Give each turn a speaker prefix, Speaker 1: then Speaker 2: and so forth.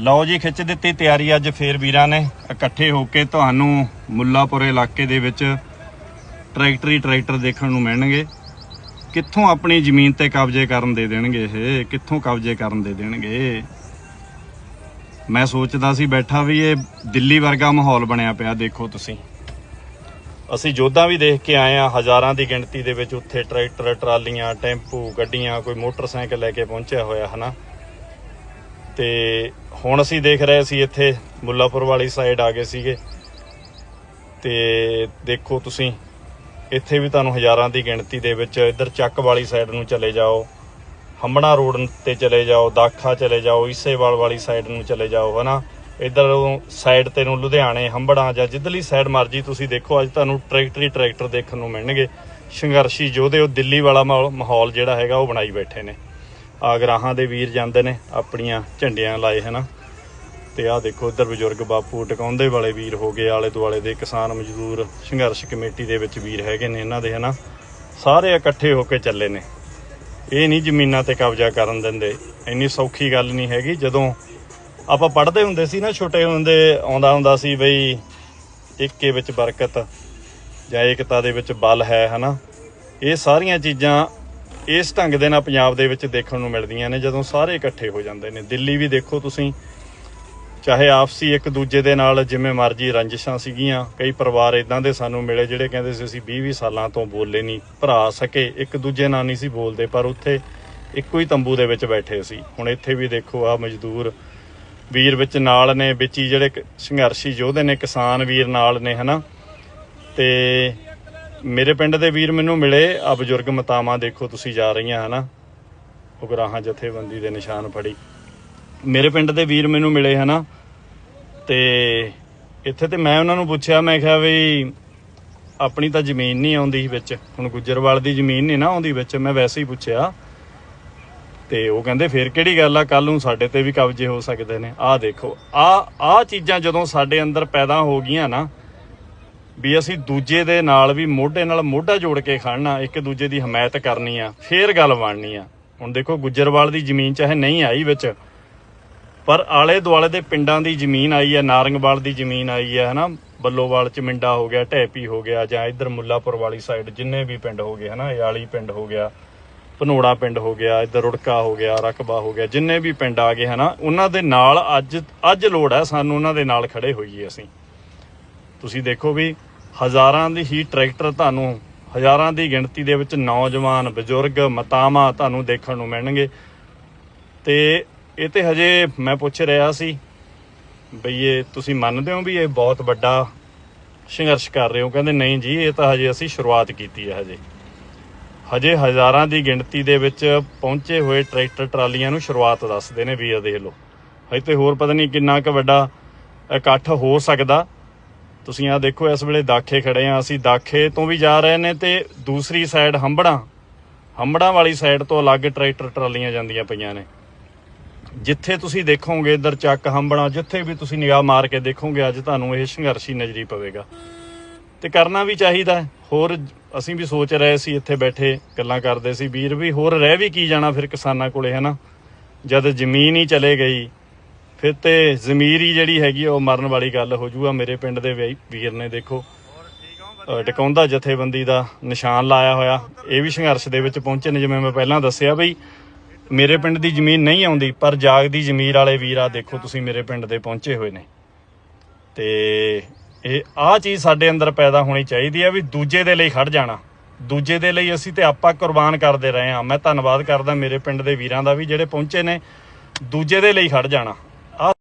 Speaker 1: ਲਓ ਜੀ, ਖਿੱਚ ਦਿੱਤੀ ਤਿਆਰੀ ਅੱਜ ਫੇਰ ਵੀਰਾਂ ਨੇ। ਇਕੱਠੇ ਹੋ ਕੇ ਤੁਹਾਨੂੰ ਮੁੱਲਾਪੁਰ ਇਲਾਕੇ ਦੇ ਵਿੱਚ ਟਰੈਕਟਰੀ ਟਰੈਕਟਰ ਦੇਖਣ ਨੂੰ ਮਿਲਣਗੇ। ਕਿੱਥੋਂ ਆਪਣੀ ਜ਼ਮੀਨ ਤੇ ਕਬਜ਼ੇ ਕਰਨ ਦੇ ਦੇਣਗੇ ਇਹ? ਕਿੱਥੋਂ ਕਬਜ਼ੇ ਕਰਨ ਦੇ ਦੇਣਗੇ? ਮੈਂ ਸੋਚਦਾ ਸੀ ਬੈਠਾ ਵੀ ਇਹ ਦਿੱਲੀ ਵਰਗਾ ਮਾਹੌਲ ਬਣਿਆ ਪਿਆ, ਦੇਖੋ ਤੁਸੀਂ। ਅਸੀਂ ਜੋਧਾਂ ਵੀ ਦੇਖ ਕੇ ਆਏ ਆ ਹਜ਼ਾਰਾਂ ਦੀ ਗਿਣਤੀ ਦੇ ਵਿੱਚ ਉੱਥੇ ਟਰੈਕਟਰ, ਟਰਾਲੀਆਂ, ਟੈਂਪੂ, ਗੱਡੀਆਂ, ਕੋਈ ਮੋਟਰਸਾਈਕਲ ਲੈ ਕੇ ਪਹੁੰਚਿਆ ਹੋਇਆ, ਹਨਾ? ਤੇ ਹੁਣ ਅਸੀਂ ਦੇਖ ਰਹੇ ਸੀ ਇੱਥੇ ਮੁੱਲਾਪੁਰ ਵਾਲੀ ਸਾਈਡ ਆ ਗਏ ਸੀਗੇ। ਤੇ ਦੇਖੋ ਤੁਸੀਂ, ਇੱਥੇ ਵੀ ਤੁਹਾਨੂੰ ਹਜ਼ਾਰਾਂ ਦੀ ਗਿਣਤੀ ਦੇ ਵਿੱਚ ਇੱਧਰ ਚੱਕ ਵਾਲੀ ਸਾਈਡ ਨੂੰ ਚਲੇ ਜਾਓ, ਹੰਬਣਾ ਰੋਡ ਤੇ ਚਲੇ ਜਾਓ, ਦਾਖਾ ਚਲੇ ਜਾਓ, ਈਸੇਵਾਲ ਵਾਲੀ ਸਾਈਡ ਨੂੰ ਚਲੇ ਜਾਓ, ਹਨਾ? ਇੱਧਰ ਸਾਈਡ ਤੇ ਨੂੰ ਲੁਧਿਆਣੇ ਹੰਬੜਾ ਜਾਂ ਜਿੱਧਰਲੀ ਸਾਈਡ ਮਰਜ਼ੀ ਤੁਸੀਂ ਦੇਖੋ, ਅੱਜ ਤੁਹਾਨੂੰ ਟਰੈਕਟਰੀ ਟਰੈਕਟਰ ਦੇਖਣ ਨੂੰ ਮਿਲਣਗੇ। ਸੰਘਰਸ਼ੀ ਯੋਧੇ, ਉਹ ਦਿੱਲੀ ਵਾਲਾ ਮਾਹੌਲ- ਮਾਹੌਲ ਜਿਹੜਾ ਹੈਗਾ, ਉਹ ਬਣਾਈ ਬੈਠੇ ਨੇ। ਆਗਰਾਹਾਂ ਦੇ ਵੀਰ ਜਾਂਦੇ ਨੇ, ਆਪਣੀਆਂ ਝੰਡੀਆਂ ਲਾਏ, ਹਨਾ। ਤੇ ਆਹ ਦੇਖੋ, ਇੱਧਰ ਬਜ਼ੁਰਗ ਬਾਪੂ ਟਿਕਾਉਂਦੇ ਵਾਲੇ ਵੀਰ ਹੋ ਗਏ ਆਲੇ ਦੁਆਲੇ ਦੇ ਕਿਸਾਨ ਮਜ਼ਦੂਰ, ਸੰਘਰਸ਼ ਕਮੇਟੀ ਦੇ ਵਿੱਚ ਵੀਰ ਹੈਗੇ ਨੇ ਇਹਨਾਂ ਦੇ, ਹਨਾ। ਸਾਰੇ ਇਕੱਠੇ ਹੋ ਕੇ ਚੱਲੇ ਨੇ। ਇਹ ਨਹੀਂ ਜ਼ਮੀਨਾਂ ਤੇ ਕਬਜ਼ਾ ਕਰਨ ਦਿੰਦੇ। ਇੰਨੀ ਸੌਖੀ ਗੱਲ ਨਹੀਂ ਹੈਗੀ। ਜਦੋਂ ਆਪਾਂ ਪੜ੍ਹਦੇ ਹੁੰਦੇ ਸੀ ਨਾ, ਛੋਟੇ ਹੁੰਦੇ, ਆਉਂਦਾ ਹੁੰਦਾ ਸੀ ਬਈ ਇੱਕੇ ਵਿੱਚ ਬਰਕਤ ਜਾਂ ਏਕਤਾ ਦੇ ਵਿੱਚ ਬਲ ਹੈ, ਹਨਾ। ਇਹ ਸਾਰੀਆਂ ਚੀਜ਼ਾਂ ਇਸ ਢੰਗ ਦੇ ਨਾਲ ਪੰਜਾਬ ਦੇ ਵਿੱਚ ਦੇਖਣ ਨੂੰ ਮਿਲਦੀਆਂ ਨੇ, ਜਦੋਂ ਸਾਰੇ ਇਕੱਠੇ ਹੋ ਜਾਂਦੇ ਨੇ। ਦਿੱਲੀ ਵੀ ਦੇਖੋ ਤੁਸੀਂ, ਚਾਹੇ ਆਪਸੀ ਇੱਕ ਦੂਜੇ ਦੇ ਨਾਲ, ਜਿਵੇਂ ਮਰਜ਼ੀ ਰੰਜਿਸ਼ਾਂ ਸੀਗੀਆਂ, ਕਈ ਪਰਿਵਾਰ ਇਦਾਂ ਦੇ ਸਾਨੂੰ ਮਿਲੇ ਜਿਹੜੇ ਕਹਿੰਦੇ ਸੀ, ਅਸੀਂ 20 20 ਸਾਲਾਂ ਤੋਂ ਬੋਲੇ ਨਹੀਂ, ਭਰਾ ਸਕੇ, ਇੱਕ ਦੂਜੇ ਨਾਲ ਨਹੀਂ ਸੀ ਬੋਲਦੇ, ਪਰ ਉੱਥੇ ਇੱਕੋ ਹੀ ਤੰਬੂ ਦੇ ਵਿੱਚ ਬੈਠੇ ਸੀ। ਹੁਣ ਇੱਥੇ ਵੀ ਦੇਖੋ ਆ ਮਜ਼ਦੂਰ ਵੀਰ ਵਿੱਚ ਨਾਲ ਨੇ, ਵਿੱਚ ਹੀ ਜਿਹੜੇ ਸੰਘਰਸ਼ੀ ਯੋਧੇ ਨੇ, ਕਿਸਾਨ ਵੀਰ ਨਾਲ ਨੇ, ਹਨਾ? ਤੇ ਮੇਰੇ ਪਿੰਡ ਦੇ ਵੀਰ ਮੈਨੂੰ ਮਿਲੇ, ਆ ਬਜ਼ੁਰਗ ਮਤਾਵਾਂ ਦੇਖੋ ਤੁਸੀਂ ਜਾ ਰਹੀਆਂ, ਹਨਾ? ਉਗਰਾਹਾਂ ਜਥੇਬੰਦੀ ਦੇ ਨਿਸ਼ਾਨ ਫੜੀ। ਮੇਰੇ ਪਿੰਡ ਦੇ ਵੀਰ ਮੈਨੂੰ ਮਿਲੇ, ਹਨਾ? ਤੇ ਇੱਥੇ ਤੇ ਮੈਂ ਉਹਨਾਂ ਨੂੰ ਪੁੱਛਿਆ, ਮੈਂ ਕਿਹਾ ਵੀ ਆਪਣੀ ਤਾਂ ਜ਼ਮੀਨ ਨਹੀਂ ਆਉਂਦੀ ਵਿੱਚ, ਹੁਣ ਗੁੱਜਰਵਾਲ ਦੀ ਜ਼ਮੀਨ ਨਹੀਂ ਨਾ ਆਉਂਦੀ ਵਿੱਚ, ਮੈਂ ਵੈਸੇ ਹੀ ਪੁੱਛਿਆ। ਤੇ ਉਹ ਕਹਿੰਦੇ, ਫੇਰ ਕਿਹੜੀ ਗੱਲ ਆ? ਕੱਲ ਨੂੰ ਸਾਡੇ ਤੇ ਵੀ ਕਬਜ਼ੇ ਹੋ ਸਕਦੇ ਨੇ। ਆਹ ਦੇਖੋ ਆ ਆ ਚੀਜ਼ਾਂ ਜਦੋਂ ਸਾਡੇ ਅੰਦਰ ਪੈਦਾ ਹੋ ਗਈਆਂ ਨਾ ਵੀ ਅਸੀਂ ਦੂਜੇ ਦੇ ਨਾਲ ਵੀ ਮੋਢੇ ਨਾਲ ਮੋਢਾ ਜੋੜ ਕੇ ਖੜਨਾ, ਇੱਕ ਦੂਜੇ ਦੀ ਹਮਾਇਤ ਕਰਨੀ ਆ, ਫੇਰ ਗੱਲ ਬਣਨੀ ਆ। ਹੁਣ ਦੇਖੋ, ਗੁੱਜਰਵਾਲ ਦੀ ਜ਼ਮੀਨ ਚਾਹੇ ਨਹੀਂ ਆਈ ਵਿੱਚ, ਪਰ ਆਲੇ ਦੁਆਲੇ ਦੇ ਪਿੰਡਾਂ ਦੀ ਜ਼ਮੀਨ ਆਈ ਹੈ ਨਾਰੰਗਵਾਲ ਦੀ ਜ਼ਮੀਨ ਆਈ ਹੈ ਹਨਾ? ਬੱਲੋਵਾਲ ਚ ਮਿੰਡਾ ਹੋ ਗਿਆ, ਢੈਪੀ ਹੋ ਗਿਆ, ਜਾਂ ਇੱਧਰ ਮੁੱਲਾਪੁਰ ਵਾਲੀ ਸਾਈਡ ਜਿੰਨੇ ਵੀ ਪਿੰਡ ਹੋ ਗਏ, ਹਨਾ? ਯਾਲੀ ਪਿੰਡ ਹੋ ਗਿਆ ਭਨੋੜਾ ਪਿੰਡ ਹੋ ਗਿਆ, ਇੱਧਰ ਰੁੜਕਾ ਹੋ ਗਿਆ, ਰਕਬਾ ਹੋ ਗਿਆ, ਜਿੰਨੇ ਵੀ ਪਿੰਡ ਆ ਗਏ, ਹਨਾ? ਉਹਨਾਂ ਦੇ ਨਾਲ ਅੱਜ ਅੱਜ ਲੋੜ ਹੈ ਸਾਨੂੰ ਉਹਨਾਂ ਦੇ ਨਾਲ ਖੜੇ ਹੋਈਏ ਅਸੀਂ। ਤੁਸੀਂ ਦੇਖੋ ਵੀ ਹਜ਼ਾਰਾਂ ਦੀ ਹੀ ਟਰੈਕਟਰ ਤੁਹਾਨੂੰ, ਹਜ਼ਾਰਾਂ ਦੀ ਗਿਣਤੀ ਦੇ ਵਿੱਚ ਨੌਜਵਾਨ, ਬਜ਼ੁਰਗ, ਮਤਾਵਾਂ ਤੁਹਾਨੂੰ ਦੇਖਣ ਨੂੰ ਮਿਲਣਗੇ। ਤੇ ਇਹ ਤੇ ਹਜੇ ਮੈਂ ਪੁੱਛ ਰਿਹਾ ਸੀ, ਬਈ ਇਹ ਤੁਸੀਂ ਮੰਨਦੇ ਹੋ ਵੀ ਇਹ ਬਹੁਤ ਵੱਡਾ ਸੰਘਰਸ਼ ਕਰ ਰਹੇ ਹੋ? ਕਹਿੰਦੇ ਨਹੀਂ ਜੀ, ਇਹ ਤਾਂ ਹਜੇ ਅਸੀਂ ਸ਼ੁਰੂਆਤ ਕੀਤੀ ਹੈ ਹਜੇ। ਹਜੇ ਹਜ਼ਾਰਾਂ ਦੀ ਗਿਣਤੀ ਦੇ ਵਿੱਚ ਪਹੁੰਚੇ ਹੋਏ ਟਰੈਕਟਰ ਟਰਾਲੀਆਂ ਨੂੰ ਸ਼ੁਰੂਆਤ ਦੱਸਦੇ ਨੇ ਵੀਰ ਦੇਖ ਲਓ। ਹਜੇ ਤੇ ਹੋਰ ਪਤਾ ਨਹੀਂ ਕਿੰਨਾ ਕੁ ਵੱਡਾ ਇਕੱਠ ਹੋ ਸਕਦਾ। ਤੁਸੀਂ ਆ ਦੇਖੋ, ਇਸ ਵੇਲੇ ਦਾਖੇ ਖੜੇ ਆ। ਅਸੀਂ ਦਾਖੇ ਤੋਂ ਵੀ ਜਾ ਰਹੇ ਨੇ ਤੇ ਦੂਸਰੀ ਸਾਈਡ ਹੰਬੜਾਂ ਹੰਬੜਾਂ ਵਾਲੀ ਸਾਈਡ ਤੋਂ ਅਲੱਗ ਟਰੈਕਟਰ ਟਰਾਲੀਆਂ ਜਾਂਦੀਆਂ ਪਈਆਂ ਨੇ। ਜਿੱਥੇ ਤੁਸੀਂ ਦੇਖੋਗੇ ਇੱਧਰ ਚੱਕ ਹੰਬਣਾ ਜਿੱਥੇ ਵੀ ਤੁਸੀਂ ਨਿਗਾਹ ਮਾਰ ਕੇ ਦੇਖੋਗੇ, ਅੱਜ ਤੁਹਾਨੂੰ ਇਹ ਸੰਘਰਸ਼ੀ ਨਜ਼ਰੀ ਪਵੇਗਾ। ਤੇ ਕਰਨਾ ਵੀ ਚਾਹੀਦਾ ਹੋਰ ਅਸੀਂ ਵੀ ਸੋਚ ਰਹੇ ਸੀ, ਇੱਥੇ ਬੈਠੇ ਗੱਲਾਂ ਕਰਦੇ ਸੀ। ਵੀਰ ਵੀ ਹੋਰ ਰਹਿ ਵੀ ਕੀ ਜਾਣਾ ਫਿਰ ਕਿਸਾਨਾਂ ਕੋਲੇ ਹੈ ਨਾ ਜਦ ਜ਼ਮੀਨ ਹੀ ਚਲੇ ਗਈ ਫਿਰ ਤੇ ਜ਼ਮੀਰ ਹੀ ਜਿਹੜੀ ਹੈਗੀ ਆ, ਉਹ ਮਰਨ ਵਾਲੀ ਗੱਲ ਹੋ ਜੂਗਾ ਮੇਰੇ ਪਿੰਡ ਦੇ ਵੀਰ ਨੇ ਦੇਖੋ। ਟਿਕਾਉਂਦਾ ਜਥੇਬੰਦੀ ਦਾ ਨਿਸ਼ਾਨ ਲਾਇਆ ਹੋਇਆ। ਇਹ ਵੀ ਸੰਘਰਸ਼ ਦੇ ਵਿੱਚ ਪਹੁੰਚੇ ਨੇ ਜਿਵੇਂ ਮੈਂ ਪਹਿਲਾਂ ਦੱਸਿਆ ਬਈ ਮੇਰੇ ਪਿੰਡ ਦੀ ਜ਼ਮੀਨ ਨਹੀਂ ਆਉਂਦੀ ਪਰ ਜਾਗਦੀ ਜ਼ਮੀਰ ਵਾਲੇ ਵੀਰ ਆ ਦੇਖੋ ਤੁਸੀਂ ਮੇਰੇ ਪਿੰਡ ਦੇ ਪਹੁੰਚੇ ਹੋਏ ਨੇ। ਤੇ ਇਹ ਆ ਚੀਜ਼ ਸਾਡੇ ਅੰਦਰ ਪੈਦਾ ਹੋਣੀ ਚਾਹੀਦੀ ਹੈ ਵੀ ਦੂਜੇ ਦੇ ਲਈ ਖੜ ਜਾਣਾ। ਦੂਜੇ ਦੇ ਲਈ ਅਸੀਂ ਤੇ ਆਪਾਂ ਕੁਰਬਾਨ ਕਰਦੇ ਰਹੇ ਹਾਂ। ਮੈਂ ਧੰਨਵਾਦ ਕਰਦਾ ਮੇਰੇ ਪਿੰਡ ਦੇ ਵੀਰਾਂ ਦਾ ਵੀ ਜਿਹੜੇ ਪਹੁੰਚੇ ਨੇ ਦੂਜੇ ਦੇ ਲਈ ਖੜ ਜਾਣਾ।